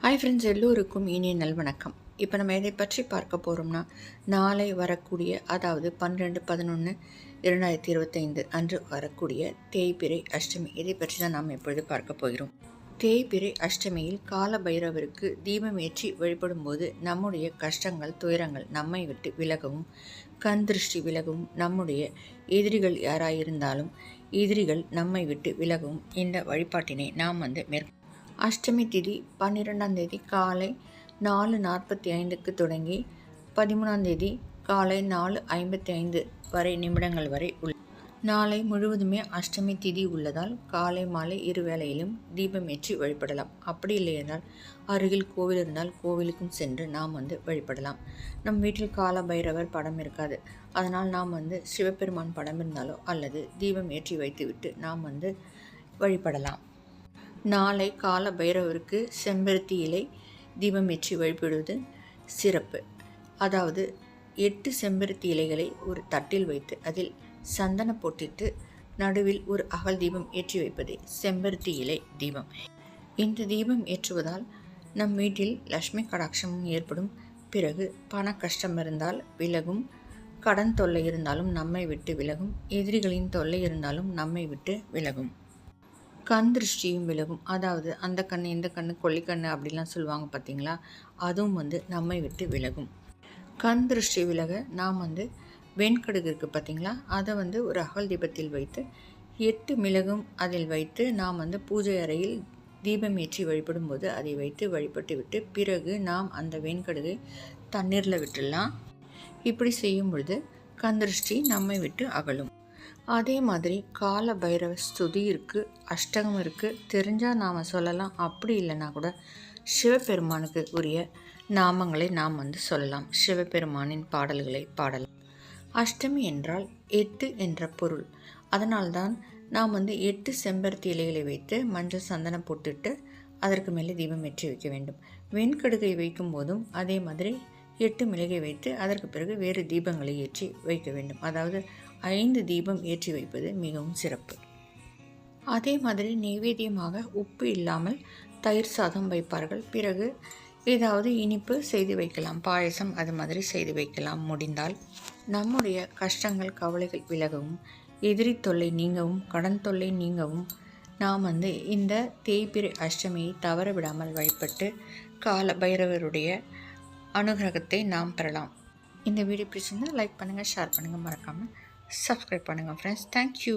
Hi friends எல்லோருக்கும் இனிய நல்வணக்கம் இப்போ நம்ம எதை பற்றி பார்க்க போகிறோம்னா நாளை வரக்கூடிய அதாவது பன்னிரெண்டு பதினொன்று இரண்டாயிரத்தி இருபத்தைந்து அன்று வரக்கூடிய தேய்பிரை அஷ்டமி. இதை பற்றி தான் நாம் இப்பொழுது பார்க்க போகிறோம். தேய்பிரை அஷ்டமியில் கால பைரவருக்கு தீபம் ஏற்றி வழிபடும் போது நம்முடைய கஷ்டங்கள் துயரங்கள் நம்மை விட்டு விலகவும் கண் திருஷ்டி விலகவும் நம்முடைய எதிரிகள் யாராயிருந்தாலும் எதிரிகள் நம்மை விட்டு விலகவும் இந்த வழிபாட்டினை நாம் வந்து மேற்கொள்ள அஷ்டமி திதி பன்னிரெண்டாம் தேதி காலை நாலு நாற்பத்தி ஐந்துக்கு தொடங்கி பதிமூணாம் தேதி காலை நாலு ஐம்பத்தி ஐந்து வரை நிமிடங்கள் வரை உள்ள நாளை முழுவதுமே அஷ்டமி திதி உள்ளதால் காலை மாலை இரு வேளையிலும் தீபம் ஏற்றி வழிபடலாம். அப்படி இல்லையென்றால் அருகில் கோவில் இருந்தால் கோவிலுக்கும் சென்று நாம் வந்து வழிபடலாம். நம் வீட்டில் கால பைரவர் படம் இருக்காது. அதனால் நாம் வந்து சிவபெருமான் படம் இருந்தாலோ அல்லது தீபம் ஏற்றி வைத்துவிட்டு நாம் வந்து வழிபடலாம். நாளை கால பைரவருக்கு செம்பருத்தி இலை தீபம் ஏற்றி வழிபடுவது சிறப்பு. அதாவது எட்டு செம்பருத்தி இலைகளை ஒரு தட்டில் வைத்து அதில் சந்தன போட்டிட்டு நடுவில் ஒரு அகல் தீபம் ஏற்றி வைப்பதே செம்பருத்தி இலை தீபம். இந்த தீபம் ஏற்றுவதால் நம் வீட்டில் லக்ஷ்மி கடாட்சமும் ஏற்படும். பிறகு பண கஷ்டம் இருந்தால் விலகும். கடன் தொல்லை இருந்தாலும் நம்மை விட்டு விலகும். எதிரிகளின் தொல்லை இருந்தாலும் நம்மை விட்டு விலகும். கண் திருஷ்டியும் விலகும். அதாவது அந்த கண் இந்த கண் கொல்லிக்கண் அப்படிலாம் சொல்லுவாங்க பார்த்தீங்களா? அதுவும் வந்து நம்மை விட்டு விலகும். கண் திருஷ்டி விலக நாம் வந்து வெண்கடுகு இருக்குது பார்த்தீங்களா? அதை வந்து ஒரு அகல் தீபத்தில் வைத்து எட்டு மிளகும் அதில் வைத்து நாம் வந்து பூஜை அறையில் தீபம் ஏற்றி வழிபடும் போது அதை வைத்து வழிபட்டு விட்டு பிறகு நாம் அந்த வெண்கடுகை தண்ணீரில் விட்டுடலாம். இப்படி செய்யும் பொழுது கந்திருஷ்டி நம்மை விட்டு அகலும். அதே மாதிரி கால பைரவ ஸ்துதி இருக்குது அஷ்டகம் இருக்குது தெரிஞ்சால் நாம் சொல்லலாம். அப்படி இல்லைன்னா கூட சிவபெருமானுக்கு உரிய நாமங்களை நாம் வந்து சொல்லலாம். சிவபெருமானின் பாடல்களை பாடலாம். அஷ்டமி என்றால் எட்டு என்ற பொருள். அதனால்தான் நாம் வந்து எட்டு செம்பருத்தி இலைகளை வைத்து மஞ்சள் சந்தனம் போட்டுட்டு அதற்கு மேலே தீபம் ஏற்றி வைக்க வேண்டும். வெண்கடுகை வைக்கும் போதும் அதே மாதிரி எட்டு மிளகை வைத்து அதற்கு பிறகு வேறு தீபங்களை ஏற்றி வைக்க வேண்டும். அதாவது ஐந்து தீபம் ஏற்றி வைப்பது மிகவும் சிறப்பு. அதே மாதிரி நைவேத்தியமாக உப்பு இல்லாமல் தயிர் சாதம் வைப்பார்கள். பிறகு ஏதாவது இனிப்பு செய்து வைக்கலாம். பாயசம் அது மாதிரி செய்து வைக்கலாம். முடிந்தால் நம்முடைய கஷ்டங்கள் கவலைகள் விலகவும் எதிரி தொல்லை நீங்கவும் கடன் தொல்லை நீங்கவும் நாம் வந்து இந்த தேய்பிரை அஷ்டமியை தவற விடாமல் வழிபட்டு கால பைரவருடைய அனுகிரகத்தை நாம் பெறலாம். இந்த வீடியோ பிடிச்சிருந்தால் லைக் பண்ணுங்கள் ஷேர் பண்ணுங்கள் மறக்காமல் சப்ஸ்கிரைப் பண்ணுங்கள் ஃப்ரெண்ட்ஸ் தேங்க்யூ